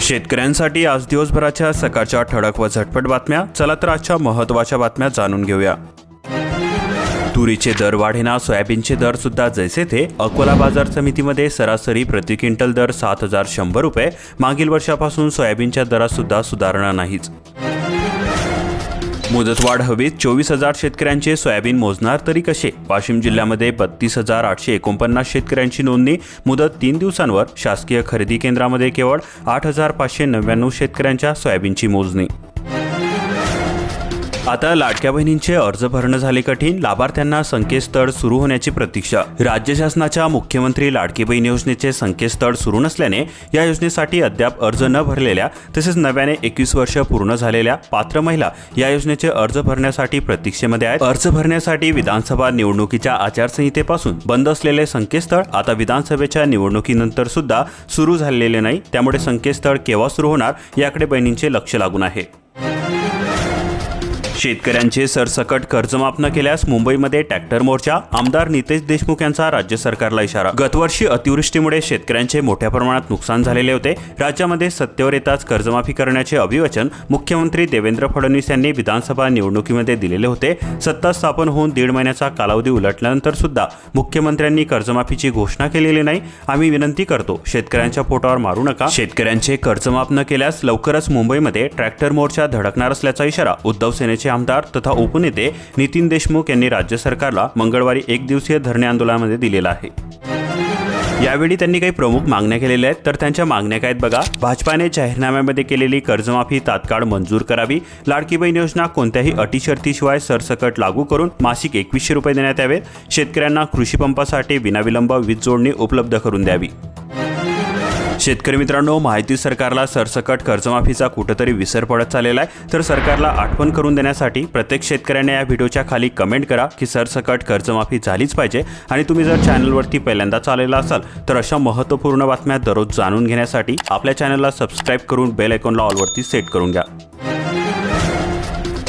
शेतकऱ्यांसाठी आज दिवसभराच्या सकाळच्या ठळक व झटपट बातम्या. चला तर आजच्या महत्त्वाच्या बातम्या जाणून घेऊया. तुरीचे दर वाढेना सोयाबीनचे दर सुद्धा जैसे थे. अकोला बाजार समितीमध्ये सरासरी प्रति क्विंटल दर सात हजार शंभर रुपये. मागील वर्षापासून सोयाबीनच्या दरात सुद्धा सुधारणा नाहीच. मुदतवाढ हवीत चोवीस हजार शेतकऱ्यांचे सोयाबीन मोजणार तरी कसे? वाशिम जिल्ह्यामध्ये बत्तीस हजार आठशे एकोणपन्नास शेतकऱ्यांची नोंदणी. मुदत तीन दिवसांवर शासकीय खरेदी केंद्रामध्ये केवळ आठ हजार पाचशे नव्याण्णव शेतकऱ्यांच्या सोयाबीनची मोजणी. आता लाडक्या बहिणींचे अर्ज भरणं झाले कठीण लाभार्थ्यांना संकेतस्थळ सुरू होण्याची प्रतीक्षा. राज्य शासनाच्या मुख्यमंत्री लाडकी बहीण योजनेचे संकेतस्थळ सुरू नसल्याने या योजनेसाठी अद्याप अर्ज न भरलेल्या तसेच नव्याने एकवीस वर्ष पूर्ण झालेल्या पात्र महिला या योजनेचे अर्ज भरण्यासाठी प्रतीक्षेमध्ये आहेत. अर्ज भरण्यासाठी विधानसभा निवडणुकीच्या आचारसंहितेपासून बंद असलेले संकेतस्थळ आता विधानसभेच्या निवडणुकीनंतर सुद्धा सुरू झालेले नाही. त्यामुळे संकेतस्थळ केव्हा सुरू होणार याकडे बहिणींचे लक्ष लागून आहे. शेतकऱ्यांचे सरसकट कर्जमाफ न केल्यास मुंबईमध्ये ट्रॅक्टर मोर्चा आमदार नितेश देशमुख यांचा राज्य सरकारला इशारा. गतवर्षी अतिवृष्टीमुळे शेतकऱ्यांचे मोठ्या प्रमाणात नुकसान झालेले होते. राज्यामध्ये सत्तेवर येताच कर्जमाफी करण्याचे अभिवचन मुख्यमंत्री देवेंद्र फडणवीस यांनी विधानसभा निवडणुकीमध्ये दिलेले होते. सत्ता स्थापन होऊन दीड महिन्याचा कालावधी उलटल्यानंतर सुद्धा मुख्यमंत्र्यांनी कर्जमाफीची घोषणा केलेली नाही. आम्ही विनंती करतो शेतकऱ्यांच्या पोटावर मारू नका. शेतकऱ्यांचे कर्जमाफ न केल्यास लवकरच मुंबईमध्ये ट्रॅक्टर मोर्चा धडकणार असल्याचा इशारा उद्धव सेनेचे आमदार तथा उपनेते नितीन देशमुख यांनी राज्य सरकारला मंगळवारी एक दिवसीय धरणे आंदोलनामध्ये दिलेला आहे. यावेळी त्यांनी काही प्रमुख मागण्या केलेल्या आहेत. तर त्यांच्या मागण्या काय आहेत बघा. भाजपाने जाहीरनाम्यामध्ये केलेली कर्जमाफी तात्काळ मंजूर करावी. लाडकी बहीण योजना कोणत्याही अटी शर्तीशिवाय सरसकट लागू करून मासिक एकवीसशे रुपये देण्यात यावेत. शेतकऱ्यांना कृषी पंपासाठी विनाविलंब वीज जोडणी उपलब्ध करून द्यावी. शेतकरी मित्रांनो माहिती सरकारला सरसकट कर्जमाफीचा कुठंतरी विसर पडत चाललेला आहे. तर सरकारला आठवण करून देण्यासाठी प्रत्येक शेतकऱ्याने या व्हिडिओच्या खाली कमेंट करा की सरसकट कर्जमाफी झालीच पाहिजे. आणि तुम्ही जर चॅनलवरती पहिल्यांदा चाललेला असाल तर अशा महत्त्वपूर्ण बातम्या दररोज जाणून घेण्यासाठी आपल्या चॅनलला सबस्क्राईब करून बेल आयकॉनला ऑलवरती सेट करून घ्या.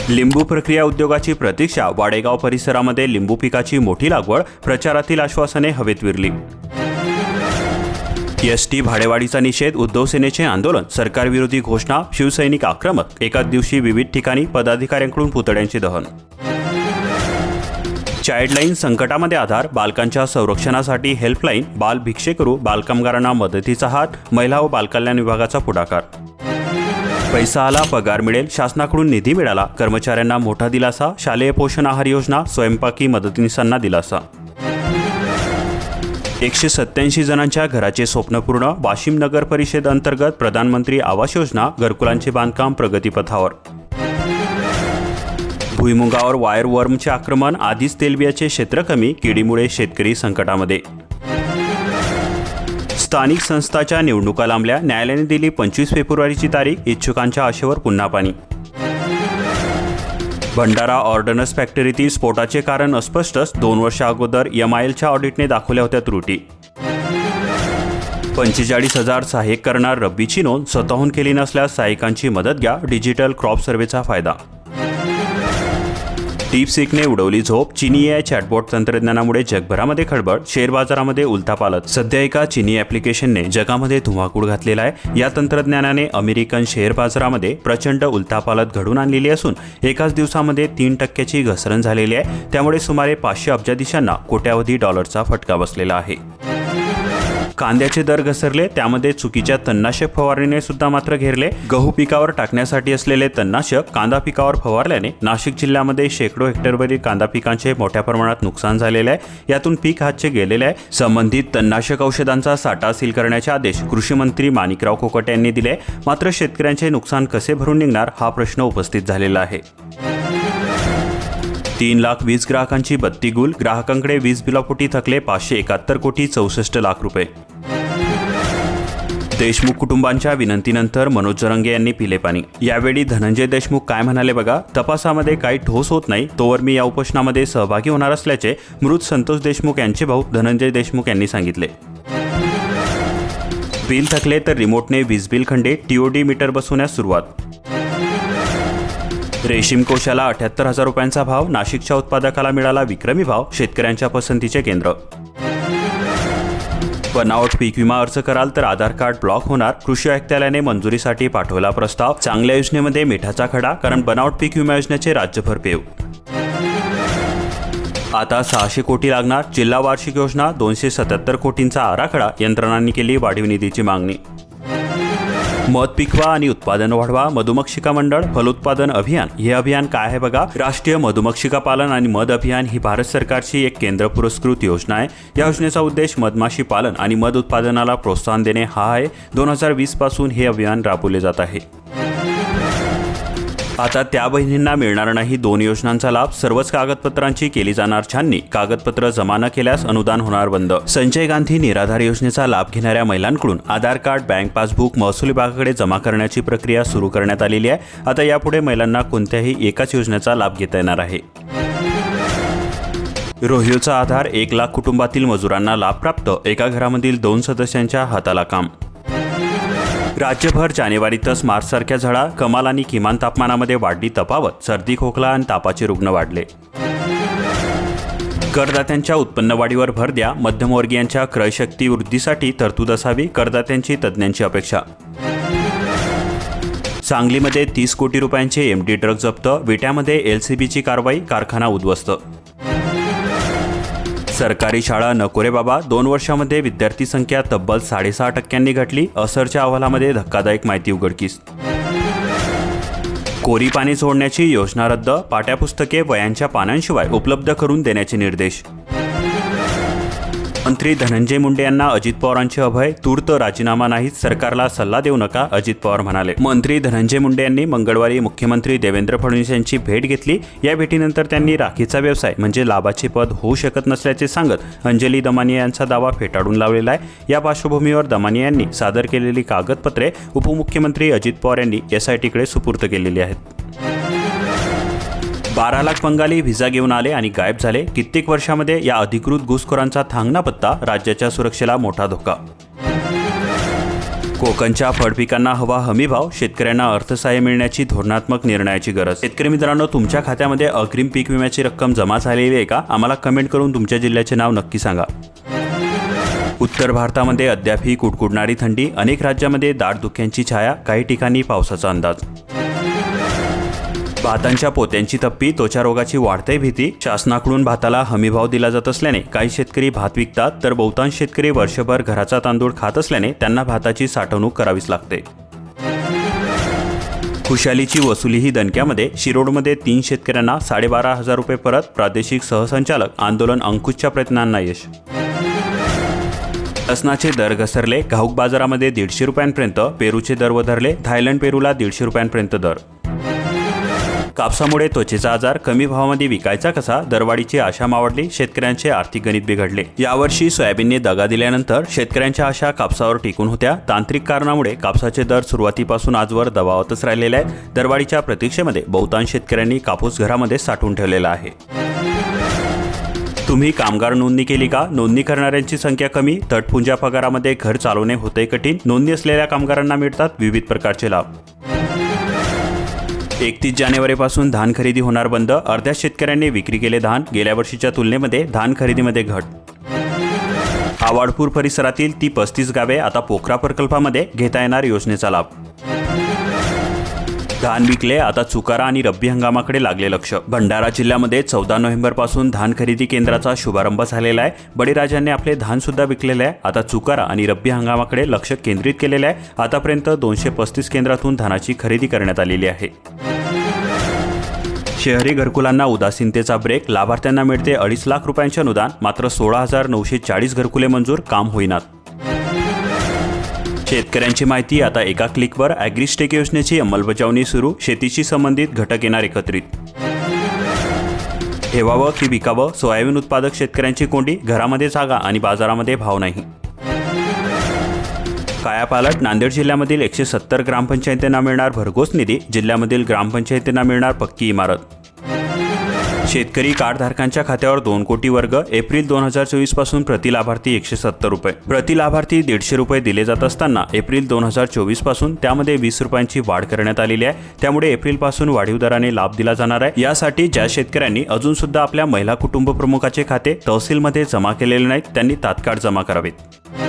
लिंबू प्रक्रिया उद्योगाची प्रतीक्षा वाडेगाव परिसरामध्ये लिंबू पिकाची मोठी लागवड प्रचारातील आश्वासने हवेत विरली. एस टी भाडेवाढीचा निषेध उद्धव सेनेचे आंदोलन सरकारविरोधी घोषणा शिवसैनिक आक्रमक एकाच दिवशी विविध ठिकाणी पदाधिकाऱ्यांकडून पुतळ्यांचे दहन. चाइल्डलाईन संकटामध्ये आधार बालकांच्या संरक्षणासाठी हेल्पलाईन बाल भिक्षेकरू बालकामगारांना मदतीचा हात महिला व बालकल्याण विभागाचा पुढाकार. पैसा आला पगार मिळेल शासनाकडून निधी मिळाला कर्मचाऱ्यांना मोठा दिलासा शालेय पोषण आहार योजना स्वयंपाकी मदतनीसांना दिलासा. एकशे सत्याऐंशी जणांच्या घराचे स्वप्न पूर्ण वाशिम नगर परिषद अंतर्गत प्रधानमंत्री आवास योजना घरकुलांचे बांधकाम प्रगतीपथावर भुईमुगावर वायर वर्मचे आक्रमण आधीच तेलबियाचे क्षेत्र कमी किडीमुळे शेतकरी संकटामध्ये. स्थानिक संस्थाच्या निवडणुका लांबल्या न्यायालयाने दिली पंचवीस फेब्रुवारीची तारीख इच्छुकांच्या आशेवर पुन्हा पाणी. भंडारा ऑर्डनन्स फॅक्टरीतील स्फोटाचे कारण अस्पष्टच दोन वर्षा अगोदर एम आय एलच्या ऑडिटने दाखवल्या होत्या त्रुटी. पंचेचाळीस हजार सहाय्यक करणार रब्बीची नोंद स्वतःहून केली नसल्यास सहाय्यकांची मदत घ्या. डिजिटल क्रॉप सर्व्हेचा फायदा डीपसिकने उडवली झोप चिनी या चॅटबॉट तंत्रज्ञानामुळे जगभरामध्ये खळबळ शेअर बाजारामध्ये उलथापालत सध्या एका चिनी ॲप्लिकेशनने जगामध्ये धुमाकूळ घातलेला आहे. या तंत्रज्ञानाने अमेरिकन शेअर बाजारामध्ये प्रचंड उलथापालत घडून आणलेली असून एकाच दिवसामध्ये तीन टक्क्याची घसरण झालेली आहे. त्यामुळे सुमारे पाचशे अब्जाधीशांना कोट्यावधी डॉलरचा फटका बसलेला आहे. कांद्याचे दर घसरले त्यामध्ये चुकीच्या तणनाशक फवारणीने सुद्धा मात्र घेरले. गहू पिकावर टाकण्यासाठी असलेले तणनाशक कांदा पिकावर फवारल्याने नाशिक जिल्ह्यामध्ये शेकडो हेक्टरवरील कांदा पिकांचे मोठ्या प्रमाणात नुकसान झालेले आहे. यातून पीक हातचे गेलेले आहे. संबंधित तणनाशक औषधांचा साठा सील करण्याचे आदेश कृषी मंत्री माणिकराव कोकट यांनी दिले मात्र शेतकऱ्यांचे नुकसान कसे भरून निघणार हा प्रश्न उपस्थित झालेला आहे. तीन लाख वीज ग्राहकांची बत्ती गुल ग्राहकांकडे वीज बिलापोटी थकले पाचशे एकाहत्तर कोटी चौसष्ट लाख रुपये. देशमुख कुटुंबांच्या विनंतीनंतर मनोज जरंगे यांनी पिले पाणी. यावेळी धनंजय देशमुख काय म्हणाले बघा तपासामध्ये काही ठोस होत नाही तोवर मी या उपोषणामध्ये सहभागी होणार असल्याचे मृत संतोष देशमुख यांचे भाऊ धनंजय देशमुख यांनी सांगितले. बिल थकले तर रिमोटने वीज बिल खंडे टीओडी मीटर बसवण्यास सुरुवात. रेशीम कोशाला अठ्याहत्तर हजार रुपयांचा भाव नाशिकच्या उत्पादकाला मिळाला विक्रमी भाव शेतकऱ्यांच्या पसंतीचे केंद्र. बनावट पीक विमा अर्ज कराल तर आधार कार्ड ब्लॉक होणार कृषी आयुक्तालयाने मंजुरीसाठी पाठवला प्रस्ताव चांगल्या योजनेमध्ये मिठाचा खडा कारण बनावट पीक विमा योजनेचे राज्यभर पेव. आता सहाशे कोटी लागणार जिल्हा वार्षिक योजना दोनशे सत्याहत्तर कोटींचा आराखडा यंत्रणांनी केली वाढीव निधीची मागणी. मध पिकवा आणि उत्पादन वाढवा. मधुमक्षिका मंडळ फलोत्पादन अभियान. हे अभियान काय आहे बघा? राष्ट्रीय मधुमक्षिका पालन आणि मध अभियान ही भारत सरकारची एक केंद्र पुरस्कृत योजना आहे. या योजनेचा उद्देश मधमाशी पालन आणि मध उत्पादनाला प्रोत्साहन देणे हा आहे. दोन हजार वीसपासून हे अभियान राबवले जात आहे. आता त्या बहिणींना मिळणार नाही दोन योजनांचा लाभ. सर्वच कागदपत्रांची केली जाणार छाननी. कागदपत्र जमा न केल्यास अनुदान होणार बंद. संजय गांधी निराधार योजनेचा लाभ घेणाऱ्या महिलांकडून आधार कार्ड बँक पासबुक महसूल विभागाकडे जमा करण्याची प्रक्रिया सुरू करण्यात आलेली आहे. आता यापुढे महिलांना कोणत्याही एकाच योजनेचा लाभ घेता येणार आहे. रोहिओचा आधार एक लाख कुटुंबातील मजुरांना लाभ प्राप्त एका घरामधील दोन सदस्यांच्या हाताला काम. राज्यभर जानेवारीतच मार्चसारख्या झळा कमाल आणि किमान तापमानामध्ये वाढली तफावत सर्दी खोकला आणि तापाचे रुग्ण वाढले. करदात्यांच्या उत्पन्न वाढीवर भर द्या मध्यमवर्गीयांच्या क्रयशक्ती वृद्धीसाठी तरतूद असावी करदात्यांची तज्ज्ञांची अपेक्षा. सांगलीमध्ये तीस कोटी रुपयांचे एमडी ड्रग जप्त विट्यामध्ये एलसीबीची कारवाई कारखाना उद्ध्वस्त. सरकारी शाळा नको रे बाबा. दोन वर्षामध्ये विद्यार्थी संख्या तब्बल साडेसहा टक्क्यांनी घटली. असरच्या अहवालामध्ये धक्कादायक माहिती उघडकीस. कोरी पाणी सोडण्याची योजना रद्द. पाठ्यपुस्तके वयांच्या पानांशिवाय उपलब्ध करून देण्याचे निर्देश. मंत्री धनंजय मुंडे यांना अजित पवारांचे अभय तूर्त राजीनामा नाहीत सरकारला सल्ला देऊ नका अजित पवार म्हणाले. मंत्री धनंजय मुंडे यांनी मंगळवारी मुख्यमंत्री देवेंद्र फडणवीस यांची भेट घेतली. या भेटीनंतर त्यांनी राखीचा व्यवसाय म्हणजे लाभाचे पद होऊ शकत नसल्याचे सांगत अंजली दमानिया यांचा दावा फेटाळून लावलेला आहे. या पार्श्वभूमीवर दमानिया यांनी सादर केलेली कागदपत्रे उपमुख्यमंत्री अजित पवार यांनी एसआयटीकडे सुपूर्द केलेली आहेत. बारा लाख बंगाली व्हिसा घेऊन आले आणि गायब झाले. कित्येक वर्षामध्ये या अधिकृत घुसखोरांचा थांगना पत्ता राज्याच्या सुरक्षेला मोठा धोका. कोकणच्या फळपिकांना हवा हमीभाव शेतकऱ्यांना अर्थसहाय्य मिळण्याची धोरणात्मक निर्णयाची गरज. शेतकरी मित्रांनो तुमच्या खात्यामध्ये अग्रिम पीक विम्याची रक्कम जमा झालेली आहे का? आम्हाला कमेंट करून तुमच्या जिल्ह्याचे नाव नक्की सांगा. उत्तर भारतामध्ये अद्यापही कुडकुडणारी थंडी अनेक राज्यामध्ये दाट धुक्यांची छाया काही ठिकाणी पावसाचा अंदाज. भातांच्या पोत्यांची तप्पी त्वचा रोगाची वाढते भीती शासनाकडून भाताला हमीभाव दिला जात असल्याने काही शेतकरी भात विकतात तर बहुतांश शेतकरी वर्षभर घराचा तांदूळ खात असल्याने त्यांना भाताची साठवणूक करावीच लागते. खुशालीची वसुलीही दणक्यामध्ये शिरोडमध्ये तीन शेतकऱ्यांना साडेबारा हजार रुपये परत प्रादेशिक सहसंचालक आंदोलन अंकुशच्या प्रयत्नांना यश. लसणाचे दर घसरले घाऊक बाजारामध्ये दीडशे रुपयांपर्यंत पेरूचे दर वधरले थायलंड पेरूला दीडशे रुपयांपर्यंत दर. कापसामुळे त्वचेचा आजार कमी भावामध्ये विकायचा कसा दरवाढीची आशा मावडली शेतकऱ्यांचे आर्थिक गणित बिघडले. यावर्षी सोयाबीनने दगा दिल्यानंतर शेतकऱ्यांच्या आशा कापसावर टिकून होत्या. तांत्रिक कारणामुळे कापसाचे दर सुरुवातीपासून आजवर दबावतच राहिलेले आहेत. दरवाढीच्या प्रतीक्षेमध्ये बहुतांश शेतकऱ्यांनी कापूस घरामध्ये साठवून ठेवलेला आहे. तुम्ही कामगार नोंदणी केली का? नोंदणी करणाऱ्यांची संख्या कमी तटपुंजा पगारामध्ये घर चालवणे होते कठीण. नोंदणी असलेल्या कामगारांना मिळतात विविध प्रकारचे लाभ. एकतीस जानेवारीपासून धान खरेदी होणार बंद. अर्ध्या शेतकऱ्यांनी विक्री केले धान. गेल्या वर्षीच्या तुलनेमध्ये धान खरेदीमध्ये घट. आवाडपूर परिसरातील ती पस्तीस गावे आता पोखरा प्रकल्पामध्ये घेता येणार योजनेचा लाभ. धान विकले आता चुकारा आणि रब्बी हंगामाकडे लागले लक्ष. भंडारा जिल्ह्यामध्ये चौदा नोव्हेंबरपासून धान खरेदी केंद्राचा शुभारंभ झालेला आहे. बळीराजांनी आपले धान सुद्धा विकलेले आहे. आता चुकारा आणि रब्बी हंगामाकडे लक्ष केंद्रित केलेले आहे. आतापर्यंत दोनशे पस्तीस केंद्रातून धानाची खरेदी करण्यात आलेली आहे. शहरी घरकुलांना उदासीनतेचा ब्रेक लाभार्थ्यांना मिळते अडीच लाख रुपयांचे अनुदान मात्र सोळा हजार नऊशे चाळीस घरकुले मंजूर काम होईनात. शेतकऱ्यांची माहिती आता एका क्लिकवर ॲग्रिस्टेक योजनेची अंमलबजावणी सुरू शेतीशी संबंधित घटक येणार एकत्रित. ठेवावं की विकावं सोयाबीन उत्पादक शेतकऱ्यांची कोंडी घरामध्ये जागा आणि बाजारामध्ये भाव नाही. कायापालट नांदेड जिल्ह्यामधील एकशे सत्तर ग्रामपंचायतींना मिळणार भरघोस निधी जिल्ह्यामधील ग्रामपंचायतींना मिळणार पक्की इमारत. शेतकरी कार्डधारकांच्या खात्यावर दोन कोटी वर्ग एप्रिल दोन हजार चोवीसपासून प्रति लाभार्थी एकशे सत्तर रुपये. प्रति लाभार्थी दीडशे रुपये दिले जात असताना एप्रिल दोन हजार चोवीसपासून त्यामध्ये वीस रुपयांची वाढ करण्यात आलेली आहे. त्यामुळे एप्रिलपासून वाढीव दराने लाभ दिला जाणार आहे. यासाठी ज्या शेतकऱ्यांनी अजून सुद्धा आपल्या महिला कुटुंब प्रमुखाचे खाते तहसीलमध्ये जमा केलेले नाहीत त्यांनी तात्काळ जमा करावेत.